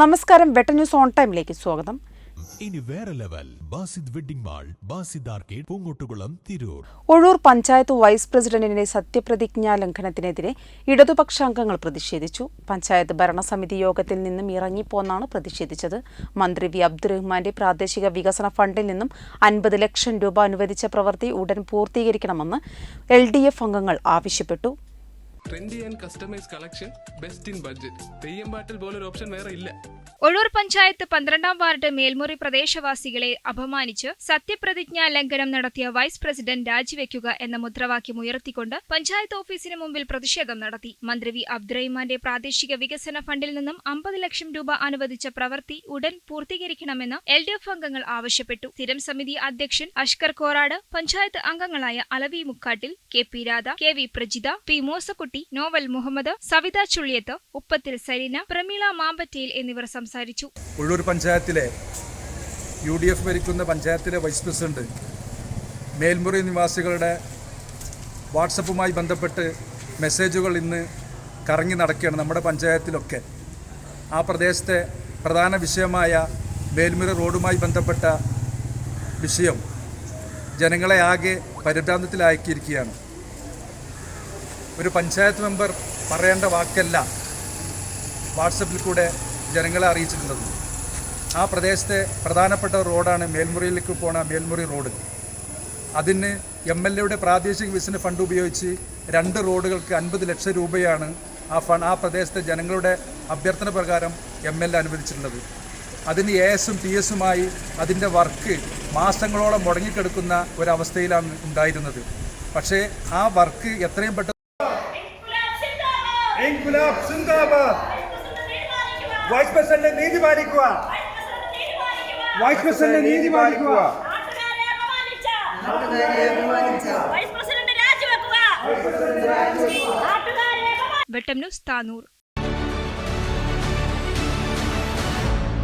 നമസ്കാരം വെട്ട news on ടൈമിലേക്ക് സ്വാഗതം. ഇനി വേറെ level Basid wedding mall Basid arcade Poongottukulam Tirur. Ozhur panchayat vice പ്രസിഡന്റിന്റെ സത്യപ്രതിജ്ഞാ ലംഘനത്തിനെതിരെ ഇടതുപക്ഷാംഗങ്ങൾ പ്രതിഷേധിച്ചു. പഞ്ചായത്ത് ഭരണസമിതി യോഗത്തിൽ നിന്നും ഇറങ്ങിപ്പോന്നാണ് പ്രതിഷേധിച്ചത്. മന്ത്രി വി. അബ്ദുറഹ്മാന്റെ പ്രാദേശിക വികസന ഫണ്ടിൽ നിന്നും അൻപത് ലക്ഷം രൂപ അനുവദിച്ച പ്രവൃത്തി ഉടൻ പൂർത്തീകരിക്കണമെന്ന് എൽ അംഗങ്ങൾ ആവശ്യപ്പെട്ടു. Trendy and customise collection best in budget Theyyam പാട്ടിൽ പോലൊരു ഓപ്ഷൻ വേറെ ഇല്ല. ഒഴൂർ പഞ്ചായത്ത് പന്ത്രണ്ടാം വാർഡ് മേൽമുറി പ്രദേശവാസികളെ അപമാനിച്ച് സത്യപ്രതിജ്ഞാ ലംഘനം നടത്തിയ വൈസ് പ്രസിഡന്റ് രാജിവെക്കുക എന്ന മുദ്രാവാക്യം ഉയർത്തിക്കൊണ്ട് പഞ്ചായത്ത് ഓഫീസിന് മുമ്പിൽ പ്രതിഷേധം നടത്തി. മന്ത്രി വി അബ്ദുറഹിമാന്റെ പ്രാദേശിക വികസന ഫണ്ടിൽ നിന്നും അമ്പത് ലക്ഷം രൂപ അനുവദിച്ച പ്രവൃത്തി ഉടൻ പൂർത്തീകരിക്കണമെന്ന് എൽ ഡി എഫ് അംഗങ്ങൾ ആവശ്യപ്പെട്ടു. സ്ഥിരം സമിതി അധ്യക്ഷൻ അഷ്കർ കോറാട് പഞ്ചായത്ത് അംഗങ്ങളായ Alavi Mukkattil K P Radha K V Prajitha P Moosakutty novel Muhammad Savitha Chulliyath Uppathil Sareena Prameela Mambattayil എന്നിവർ സംസാരിച്ചു. ഉള്ളൂർ പഞ്ചായത്തിലെ യു ഡി എഫ് ഭരിക്കുന്ന പഞ്ചായത്തിലെ വൈസ് പ്രസിഡന്റ് മേൽമുറി നിവാസികളുടെ വാട്സപ്പുമായി ബന്ധപ്പെട്ട് മെസ്സേജുകൾ ഇന്ന് കറങ്ങി നടക്കുകയാണ് നമ്മുടെ പഞ്ചായത്തിലൊക്കെ. ആ പ്രദേശത്തെ പ്രധാന വിഷയമായ മേൽമുറി റോഡുമായി ബന്ധപ്പെട്ട വിഷയം ജനങ്ങളെ ആകെ പരിഭ്രാന്തത്തിലാക്കിയിരിക്കുകയാണ് ഒരു പഞ്ചായത്ത് മെമ്പർ പറയേണ്ട വാക്കല്ല വാട്സപ്പിൽ കൂടെ ജനങ്ങളെ അറിയിച്ചിട്ടുള്ളത്. ആ പ്രദേശത്തെ പ്രധാനപ്പെട്ട റോഡാണ് മേൽമുറിയിലേക്ക് പോണ മേൽമുറി റോഡ്. അതിന് എം എൽ എയുടെ പ്രാദേശിക വികസന ഫണ്ട് ഉപയോഗിച്ച് രണ്ട് റോഡുകൾക്ക് അൻപത് ലക്ഷം രൂപയാണ് ആ ഫണ്ട് ആ പ്രദേശത്തെ ജനങ്ങളുടെ അഭ്യർത്ഥന പ്രകാരം എം എൽ എ അനുവദിച്ചിട്ടുള്ളത്. അതിന് എ എസും പി എസുമായി അതിന്റെ വർക്ക് മാസങ്ങളോളം മുടങ്ങിക്കിടക്കുന്ന ഒരവസ്ഥയിലാണ് ഉണ്ടായിരുന്നത്. പക്ഷേ ആ വർക്ക് എത്രയും പെട്ടെന്ന് ഇൻകുലാബ് സിന്ദാബാദ് വൈസ് പ്രസിഡന്റ് നീതി പാലിക്കുക. വൈസ് പ്രസിഡന്റ് നീതി പാലിക്കുക. വെട്ടം ന്യൂസ് താനൂർ.